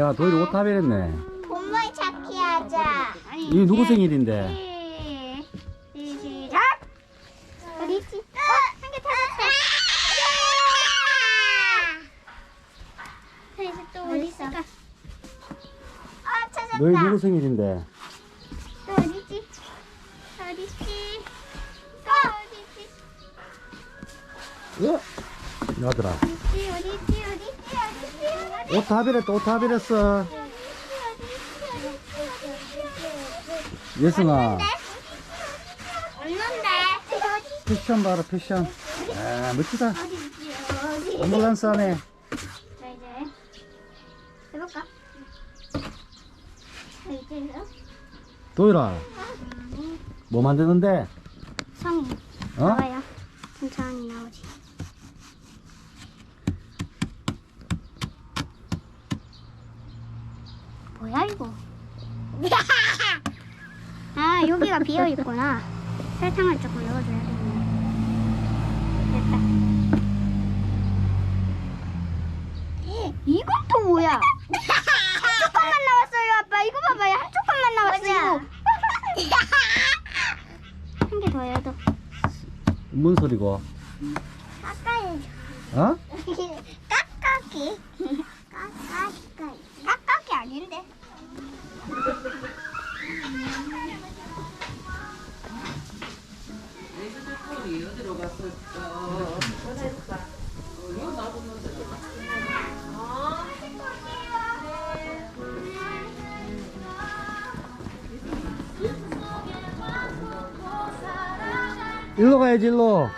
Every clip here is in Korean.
야, 도일이 옷다 베렸네. 곰팡이 찾기 하자. 이 누구 생일인데? 시- 시작. 어디 있지? 어, 한개 찾았다. 그래서 또 어디 있을까? 아, 찾았다. 너희 누구 생일인데? 또 어디 있지? 어디 있지? 또 어디 있지? 어? 야들아. 어디 있지? 어디 있지? 어디 있지? 어디 있지? 어디 옷다 베렸다, 옷다 베렸어. 예승아, 없는데? 패션 봐라, 패션. 아, 멋지다. 앰뷸런스 안에. 자 이제 해볼까? 자 이제 도일아, 뭐 만드는데? 성이 어? 나와요. 천천히 나오지. 뭐야 이거? 아 여기가 비어 있구나. 설탕을 조금 넣어줘야겠네. 됐다. 이건 또 뭐야? 한 조각만 나왔어요, 아빠. 이거 봐봐요. 한 조각만 나왔어요. 한 개더 돼. 뭔 소리고? 까까이. 어? 까까기. 까까기. 까까기 아닌데. 일로 가야지, 일로.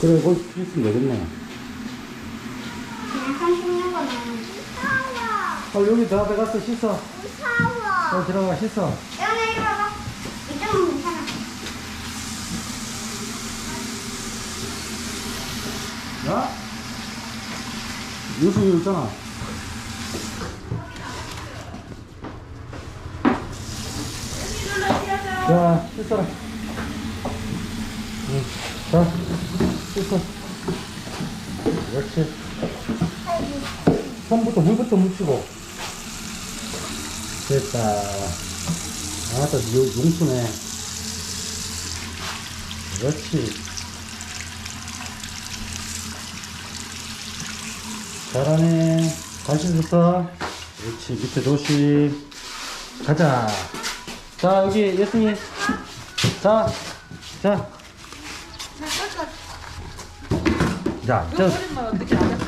그래, 거기 있으면 되겠네. 어, 여기 다 들어갔어, 씻어. 무서워. 어, 들어가, 씻어. 여기 이리 와봐. 이쪽은 괜찮아. 야? 유승이 있잖아. 자, 씻어라. 응. 자, 씻어. 그렇지. 손부터 물부터 묻히고. 됐다. 아, 또 요- 용수네. 그렇지. 잘하네. 잘 씻었어. 그렇지. 밑에 조심. 가자. 자, 여기 예승이. 자, 자. 자, 저. 버리면 어떻게 하냐?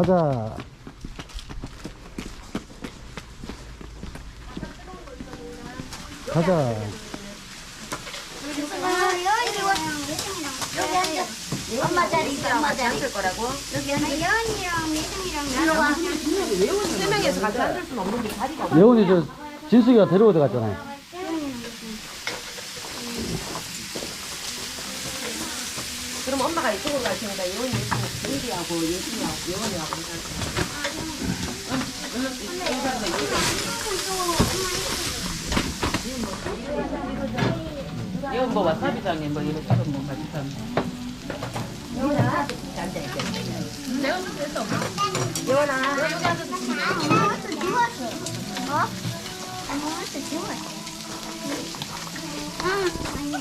가자. 가자. 엄마 자리 있어, 엄마 자리. 앉을 거라고? 여기 앉아. 예언이랑 미승이랑 나와. 세 명이서 같이 앉을 수는 없는데 자리가 없어. 예원이 저, 진숙이가 데려오다 갔잖아요. 그럼 엄마가 이쪽으로 갈 테니까 예원이 있으면 예리하고 예준이하고 예원이하고 예원 뭐 와사비장에 뭐 이런 식으로 뭐 같이 사 아무것도 지웠어. 어? 아무것도 지웠어. 아, 아니.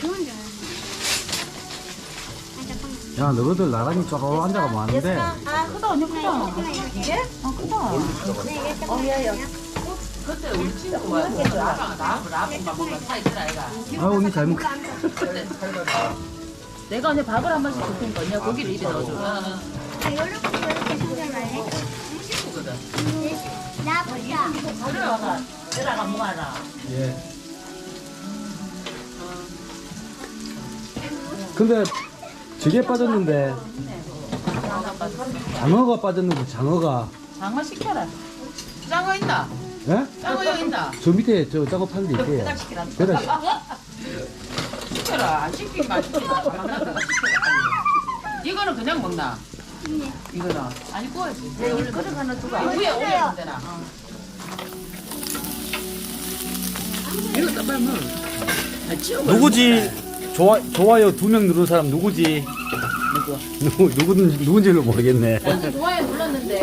그건 줄 알았네. 야, 너희들 나란히 쪼로 앉아가 뭐 하는데? 아 크다 언니 크다. 이게? 아 크다. 그때 우리 친구 와 나랑 나하고 나하고만 뭔가 차이 있더라 애가. 아, 언니 잘 먹. 내가 언니 밥을 한 번씩 줄 테니까 언니가 고기를 입에 넣어줘. 아, 이렇게 이렇게 생겨날래? 식구거든. 나 보자. 그래 와가 내라가 뭐하라. 예. 근데 저게 빠졌는데 장어가 빠졌는데 장어가 장어 시켜라 장어 있나? 예? 장어 여기 있나? 저 밑에 저 작업하는 데 있대요. 배달 시키라 배달 시- 시켜라 안 시키면 안 시키라 이거는 그냥 먹나? 이거는 아니 구워야지. 내 원래 그릇 하나 두고 위에 올려야 되나? 이거. 아, 치워. 누구지? 좋아, 좋아요 두 명 누른 사람 누구지? 누구, 누구든, 누군지를 모르겠네. 좋아요 눌렀는데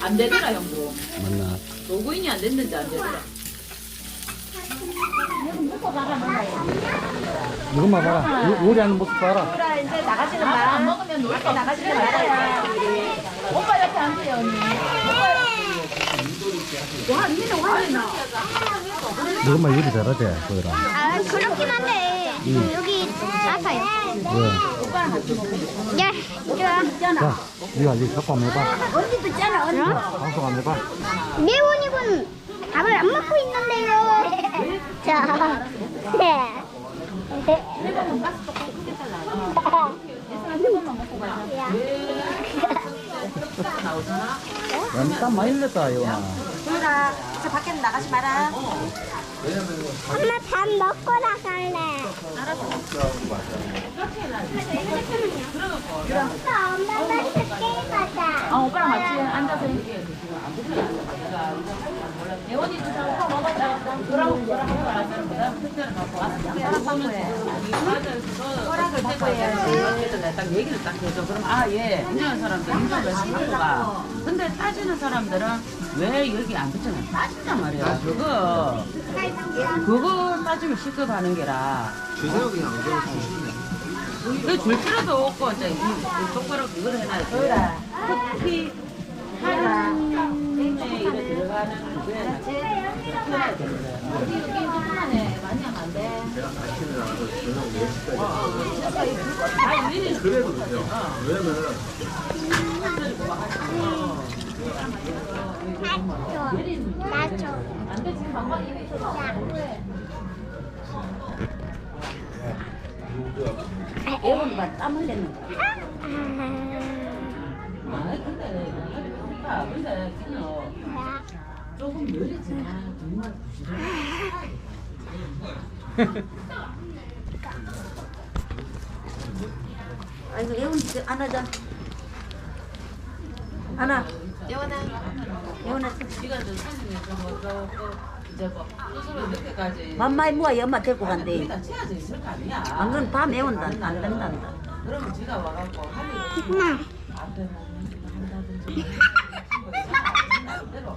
안 되더라 형도. 맞나? 로그인이 안 됐는지 안 되더라. 이것만 봐라. 요- 요리하는 모습 봐라. 이제 나가시는 말. 안 먹으면 놀까 나가시는 말이야. 오빠 옆에 앉으세요 언니. 와 니는 화내 나. 이것만 요리 잘하지, 소율아. 아 그렇긴 한데 여기 아파요. 왜? 야, 좋아. 자, 니가 이제 갖고 한번 해봐. 언니도 있잖아, 언니. 방송 한번 해봐. 매원이군 밥을 안 먹고 있는데요. 자, 네. 야, 땀 많이 흘렸다, 이거나. 소율아, 저 밖에 나가지 마라. 엄마 밥 먹고 나갈래. 알았어. 엄마가 스케일 가자. 아 오빠랑 같이 앉아서 예원이 좀 오빠 먹었다. 그럼 그럼 하고 알았어. 그다음 특별히 갖고 왔어. 허락 받고 해. 허락을 받고 해야지. 딱 얘기를 딱 해줘. 그럼 아 예. 인정한 사람들 인정을 시키고 가. 근데 따지는 사람들은 왜 여기 안 붙잖아. 따진단 말이야. 그거 그거 따지면 시급하는 게라. 주세요 그냥 안 그러면 주시면 그줄 필요도 없고 이제 이- 이 똑바로 그걸 해놔야지. 커피 하랑 땡에 이거 들어가는 그게 해야 되는 거야. 어디 여기 조금만해 많이 하면 안 돼. 아 우리는 그래도 돼요 왜냐면 나줘. 안돼 지금 방방이 있어서. 애원이가 땀 흘렸는 거야. 아 근데 근데 조금 느리지만 정말 아이고 예원 안아자 안아 예원아 예원아 네가 저 저거 저거 이제 뭐 스스로 늦게까지 맘마이 뭐야 엄마 데리고 간대. 일단 채워져 있을 거 아니야. 안 그러면 밤 애원다. 안 된단다. 그러면 지가 와갖고 할 일. 엄마. 앞에 한다든지 나름대로.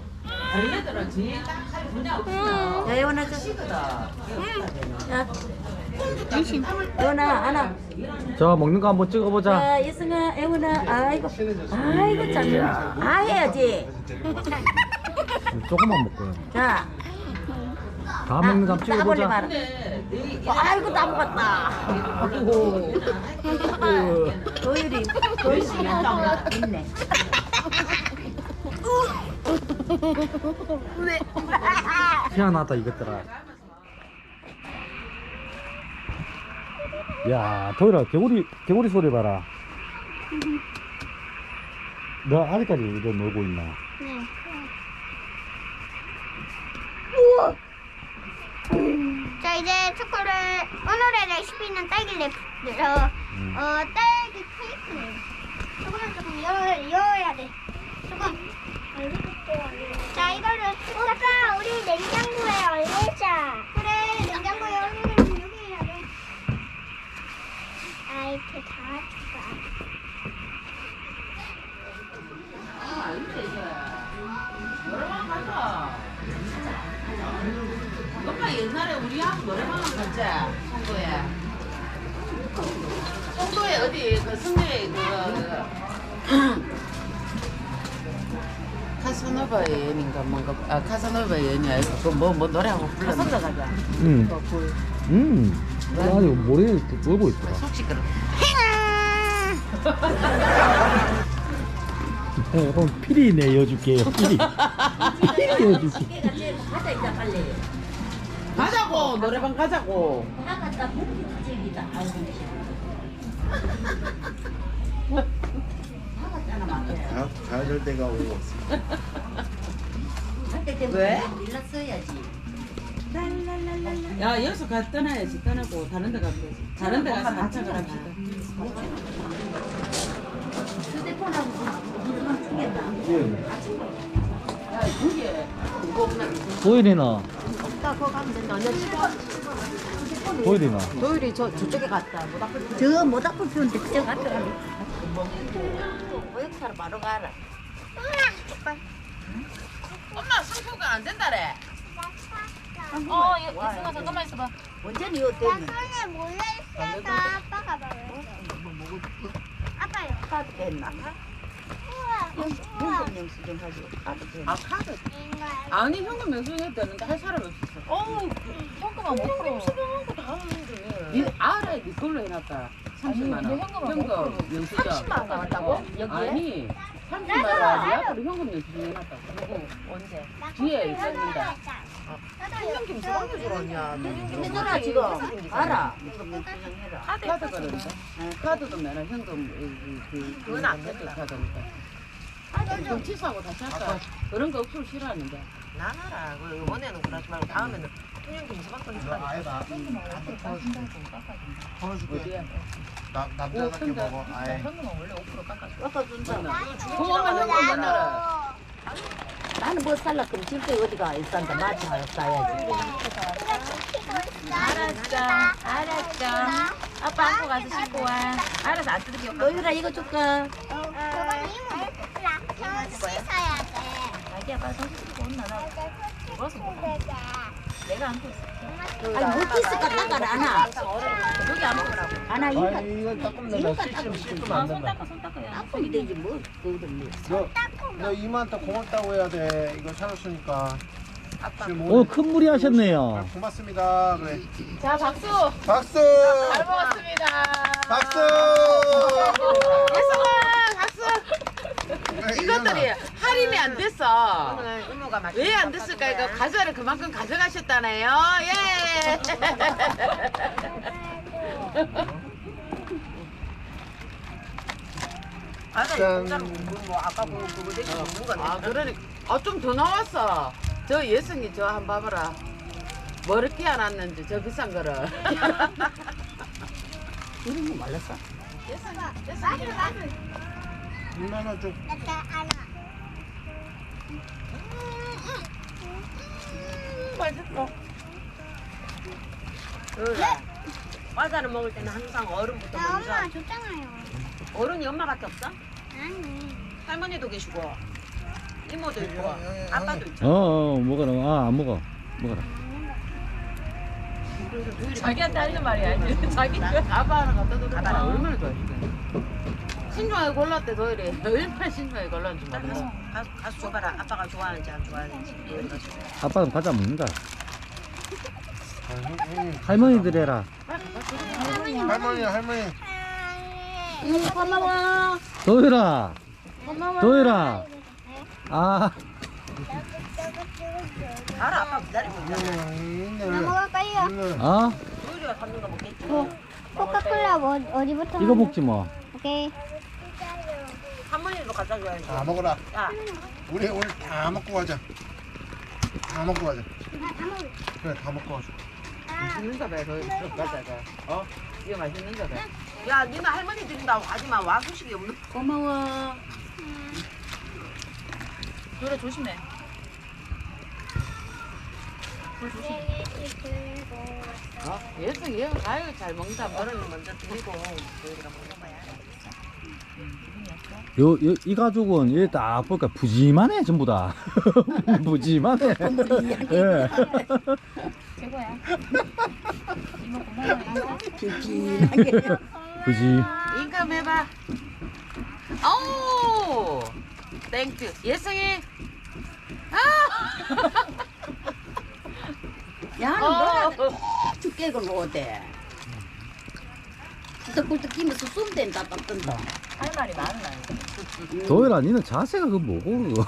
다른 애들은 제일 딱할 분야 없으면 야 예원아 저 시거다. 야 예원아 안아 자, 먹는 거 한번 찍어보자. 자 예승아 예원아 아이고. 아이고 참. 아 해야지. 조금만 먹고요. 자. 다 먹는 거 한번 찍어보자. 마라. 내 아이고 다 먹었다. 도율이 도율이 좀 있네 희한하다, 이것들아. 야, 도일아, 개구리, 개구리 소리 봐라. 너 아직까지 이거 놀고 있나? 자 이제 초콜릿 오늘의 레시피는 딸기 레 어, 어 딸기 케이크예요. 조금만 조금 열 열어야 돼. 조금. 자 이거를 오빠 우리 냉장고에 얼리자. 그래 냉장고에 얼리면 여기 해야 돼. 아 이렇게 다 줄까. 아 엄마 옛날에 우리하고 노래방 갔지 송도에 송도에 어디 그 승리에 그 카사노바 여인인가 뭔가 아 카사노바 여인이 아니고 그뭐 뭐 노래하고 불렀는데 가자 응. 음. 아니, 모래 이렇게 놀고 있더라. 속 시끄러 네, 그럼 피리 내어줄게요, 피리. 피리 내어줄게. 가자 이제 빨리 가자고 노래방 가자고 나갔다 아이고 나갔잖아 될 때가 오고 왜? 일났어야지 야 여기서 가 떠나야지 떠나고 다른 데 가면 되지 다른 데 가서 한착을 합시다 도일이나 나 그거 가면 된다. 도일이나 도일이 저 저쪽에 갔다. 모닥불 저 모닥불 피우는데 그쪽 갔다. 모욕사로 바로 가라. 엄마 상표가 안 된다래. 어, 이승아 잠깐만 있어봐. 완전히 이거 나 때문에. 손에 몰래 있어서 아빠가 먹어. 아빠요. 카드 됐나? 우와. 우와. 현금 영수증 하지. 카드 됐나? 아 카드. 이거 아니 현금 명수했다는데 할 사람이 없었어. 어우 현금만 못 풀어. 수령하고 다 하는데. 니 알아 니 걸로 해놨다. 30만 원. 현금 명수죠. 30만 원 나왔다고? 여기에? 아니 30만 원. 니 앞으로 현금 명수 해놨다고. 누구? 언제? 뒤에 있습니다. 해줘라 지금. 알아. 현금 영수증 해라. 카드 그런데. 카드도 매나 현금 그 그건 안 된다. 카드니까. 정치사고 다시 할까? 그런 거 없으면 싫어하는데. 나나라. 그 이번에는 그러지 말고 다음에는 통영 김치만큼 해주라. 아예 나 어디야? 나 남자답게 먹어. 아예. 깎아준다. 고마워 현금 만나라. 나는 뭐 살라 그럼 집에 어디가 마트 가서 싸야지. 알았어. 알았죠. 아빠 안고 가서 씻고 와. 알아서 안 뜯을게요. 너희라 이거 줄까? 저건 이모 몰라. 저 씻어야 돼. 자기 아빠 손 씻고 온나 나 먹어서 먹어. 내가 안고 있어. 아니 물티스가 닦아라 안아. 여기 안 먹으라고. 안아 이거 아니 이거 닦으면 된다. 씻으면 씻으면 안 아, 손 된다. 닦아 손 닦아요. 닦으면 되지 뭐. 뭐. 너, 너 이모한테 고맙다고 해야 돼. 이거 사줬으니까. 지금 오늘 큰 무리 하셨네요 고맙습니다. 그래. 자 박수. 박수! 잘 먹었습니다. 박수! 예성아 박수. 네, 이것들이 할인이 안 됐어. 오늘 이모가 맛왜안 됐을까? 이거 과자를 그만큼 가져가셨다네요. 예. 맞아 짠. 공짜로 뭐 아까 그 그거 대신 먹는 건데. 아 그러니까 아좀 더 나왔어. 저 예성이 저 한 번 봐봐라. 뭐 이렇게 안 왔는지 저 비싼 거를. 이런 거 말랐어. 2만 원 좀. 나도 알아. 과자를 먹을 때는 항상 어른부터 나 먼저. 엄마 줬잖아요. 어른이 엄마밖에 없어? 아니. 할머니도 계시고 이모도 있고 아빠도 있고. 어어 먹어라 아 안 먹어 먹어라 자기한테 하는 말이야. 자기 아빠 하나 갖다 줘. 아빠 얼마나 좋아해. 신중하게 골랐대 도일이. 얼마나 신중하게 골랐는지 몰라. 가서, 가서 줘봐라. 아빠가 좋아하는지 안 좋아하는지. 이런 거 줘. 아빠는 과자 먹는다. 할머니들 해라 할머니, 할머니. 응 고마워. 도일아 도일아 아 알아. 아빠 기다리고 있잖아. 네. 먹을까요? 음. 아 도일이가 담는 거 먹겠지. 코카콜라 뭐 어디부터? 이거? 먹지 뭐 오케이. 갖다 줘야지. 다 먹어라. 야, 우리 오늘 다 먹고 가자. 다 먹고 가자. 그래, 다 먹고 가자. 맛있는가 봐, 도일. 과자가. 어? 이거 맛있는가 봐. 야, 니는 할머니 드린다고 하지만 와 소식이 없는. 고마워. 그래 조심해. 어? 예성이 얘 아유 잘 먹는다. 어른이 먼저 드리고 도일이가 먹는 거야. 요, 요, 이 가족은 얘 딱 보니까 부지만해 전부 다 부지만해 예. 최고야. 이모 고마워. 빈긴하게. 부지 인감 해봐. 오, 땡큐. 예성이. 야, 어, 너가 죽게 이걸 먹어야 돼. 꿀떡꿀떡 끼면서 숨 된다, 딱 뜬다. 할 말이 많아. 도일아 니는 자세가 그 뭐고 그거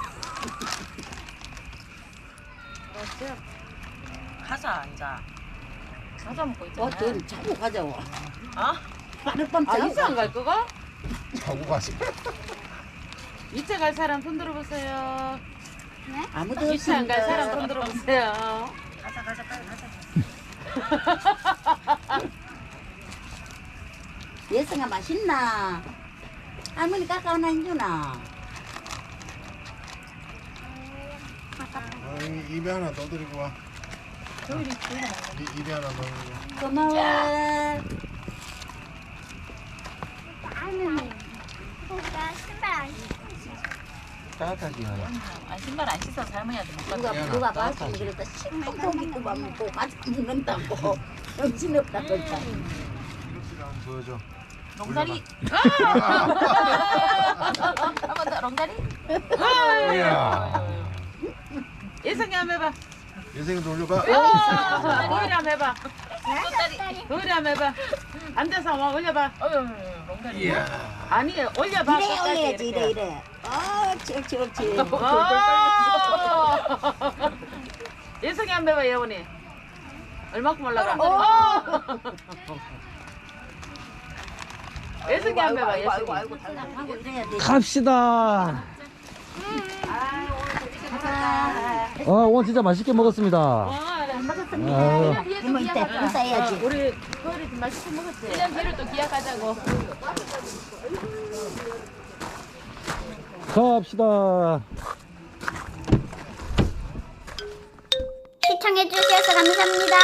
가자, 이제. 과자 먹고 있잖아. 어, 돈 자고 가자고. 어? 하룻밤 아 자고 이사 안갈 거가? 자고 가자. 이차 갈 사람 손 들어보세요. 아무도 이차 안 갈. 사람 손 들어보세요. 가자, 가자, 빨리 가자. 예성아 맛있나? 할머니 깎아 하나 해주나? 어, 이- 입에 하나 더 드리고 와. 이- 입에 하나 더 드리고. 고마워. 할머니. 나 신발 안 신고 따뜻하지 하나. 아, 신발 안 씻어서 할머니한테 못 누가 갔다. 누가 봤으면 그랬다. 신고 고기 구워 먹고 같이 먹는다고. 정신 없다 그랬다. 이렇게 한번 보여줘. 롱다리. 한번 더, 롱다리. 이야. 예성이 한번 해봐. 예생이 돌려봐. 도일이 한번 해봐. 롱다리. 도일이 한번 해봐. 앉아서 한번 올려봐. 어휴, 롱다리. 이야. 아니 올려봐. 이래 끝까지 올려야지 이래 이렇게. 이래. 아, 옳지 옳지 옳지. 아! 예성이 한번 해봐 예원이. 얼마큼 올라가? 한번 해봐 예성이. 하고 이래야 돼. 갑시다. 아, 오늘 진짜 맛있게 먹었습니다. 아유, 이모 이때 인사해야지. 우리 그거를 좀 맛있게 먹었지. 1년 뒤를 또 기약하자고. 갑시다. 시청해주셔서 감사합니다.